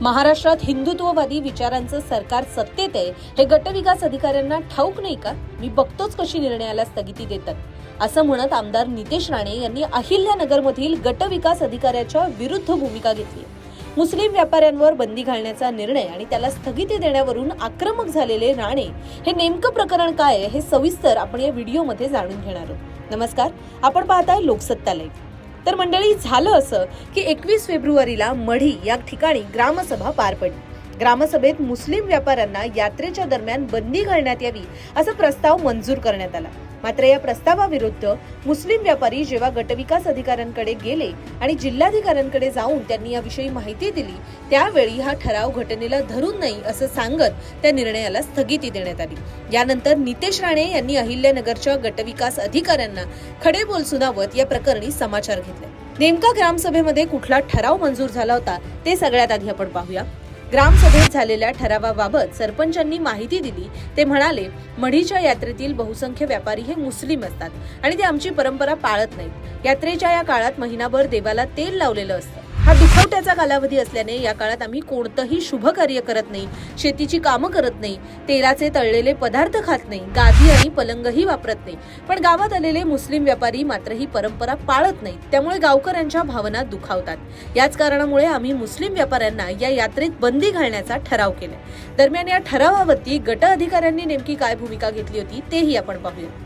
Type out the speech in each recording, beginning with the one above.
महाराष्ट्रात हिंदुत्ववादी विचारांचं सरकार सत्तेत आहे हे गटविकास अधिकाऱ्यांना ठाऊक नाही का? मी बघतोच कशी निर्णयाला स्थगिती देतात. असं म्हणत आमदार नितेश राणे यांनी अहिल्यानगरमधील गटविकास अधिकाऱ्याच्या विरुद्ध भूमिका घेतली. मुस्लिम व्यापाऱ्यांवर बंदी घालण्याचा निर्णय आणि त्याला स्थगिती देण्यावरून आक्रमक झालेले राणे हे नेमकं प्रकरण काय आहे हे सविस्तर आपण या व्हिडिओमध्ये जाणून घेणार आहोत. नमस्कार आपण पाहताय लोकसत्ता लाईव्ह तर मंडळी झालं असं की एकवीस फेब्रुवारीला मढी या ठिकाणी ग्रामसभा पार पडली. ग्रामसभेत मुस्लिम व्यापाऱ्यांना यात्रेच्या दरम्यान बंदी घालण्यात यावी असा प्रस्ताव मंजूर करण्यात आला. मात्र या प्रस्तावाविरुद्ध मुस्लिम व्यापारी जेव्हा गटविकास अधिकाऱ्यांकडे गेले आणि जिल्हाधिकाऱ्यांकडे जाऊन त्यांनी याविषयी माहिती दिली त्यावेळी हा ठराव घटनेला धरून नाही असं सांगत त्या निर्णयाला स्थगिती देण्यात आली. यानंतर नितेश राणे यांनी अहिल्यानगरच्या गटविकास अधिकाऱ्यांना खडे बोल सुनावत या प्रकरणी समाचार घेतले. नेमका ग्रामसभेमध्ये कुठला ठराव मंजूर झाला होता ते सगळ्यात आधी आपण पाहूया. ग्रामसभेत झालेल्या ठरावाबाबत सरपंचांनी माहिती दिली. ते म्हणाले मढीच्या यात्रेतील बहुसंख्य व्यापारी हे मुस्लिम असतात आणि ते आमची परंपरा पाळत नाहीत. यात्रेच्या या काळात महिनाभर देवाला तेल लावलेलं असतं. हा दुखवट्याचा कालावधी असल्याने या काळात आम्ही कोणतंही शुभ कार्य करत नाही शेतीची कामं करत नाही तेलाचे तळलेले पदार्थ खात नाही गादी आणि पलंगही वापरत नाही. पण गावात आलेले मुस्लिम व्यापारी मात्र ही परंपरा पाळत नाहीत त्यामुळे गावकऱ्यांच्या भावना दुखावतात. याच कारणामुळे आम्ही मुस्लिम व्यापाऱ्यांना या यात्रेत बंदी घालण्याचा ठराव केला दरम्यान या ठरावावरती गट अधिकाऱ्यांनी नेमकी काय भूमिका घेतली होती तेही आपण पाहूया.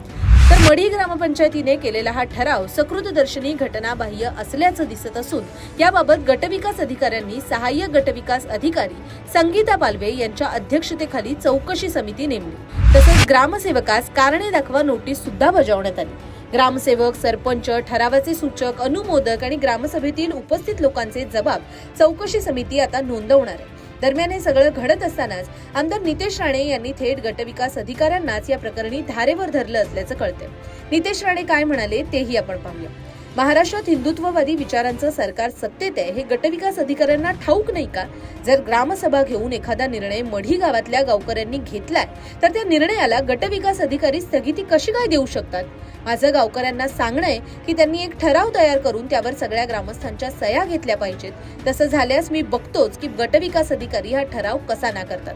तर मढी ग्रामपंचायतीने केलेला हा ठराव सकृतदर्शनी घटनाबाह्य असल्याचं दिसत असून याबाबत गटविकास अधिकाऱ्यांनी सहाय्यक गटविकास अधिकारी संगीता पालवे यांच्या अध्यक्षतेखाली चौकशी समिती नेमली. तसेच ग्रामसेवकास कारणे दाखवा नोटीस सुद्धा बजावण्यात आली. ग्रामसेवक सरपंच ठरावाचे सूचक अनुमोदक आणि ग्रामसभेतील उपस्थित लोकांचे जबाब चौकशी समिती आता नोंदवणार आहे. दरम्यान हे सगळं घडत असतानाच आमदार नितेश राणे यांनी थेट गटविकास अधिकाऱ्यांनाच या प्रकरणी धारेवर धरलं असल्याचं कळतंय. नितेश राणे काय म्हणाले तेही आपण पाहूया. महाराष्ट्रात हिंदुत्ववादी विचारांचं सरकार सत्तेत आहे हे गटविकास अधिकाऱ्यांना ठाऊक नाही का? जर ग्रामसभा घेऊन एखादा निर्णय मढी गावातल्या गावकऱ्यांनी घेतलाय तर त्या निर्णयाला गटविकास अधिकारी स्थगिती कशी काय देऊ शकतात? माझं गावकऱ्यांना सांगणं आहे की त्यांनी एक ठराव तयार करून त्यावर सगळ्या ग्रामस्थांच्या सह्या घेतल्या पाहिजेत. तसं झाल्यास मी बघतोच की गटविकास अधिकारी हा ठराव कसा नाकारतात.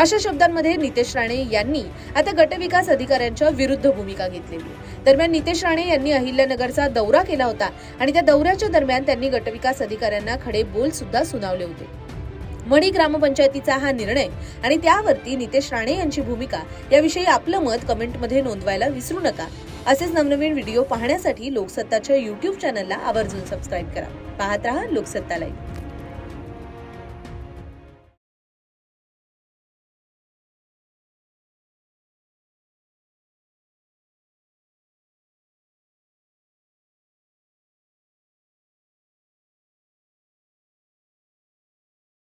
अशा शब्दांमध्ये नितेश राणे यांनी आता गटविकास अधिकाऱ्यांच्या विरुद्ध भूमिका घेतलेली दरम्यान नितेश राणे यांनी अहिल्यानगरचा दौरा केला होता आणि त्या दौऱ्याच्या दरम्यान त्यांनी गटविकास अधिकाऱ्यांना खडे बोल सुद्धा सुनावले होते. मणी ग्रामपंचायतीचा हा निर्णय आणि त्यावरती नितेश राणे यांची भूमिका याविषयी आपलं मत कमेंटमध्ये नोंदवायला विसरू नका. असेच नवनवीन व्हिडिओ पाहण्यासाठी लोकसत्ताच्या युट्यूब चॅनलला आवर्जून सबस्क्राईब करा. पाहत रहा लोकसत्ता लाईव्ह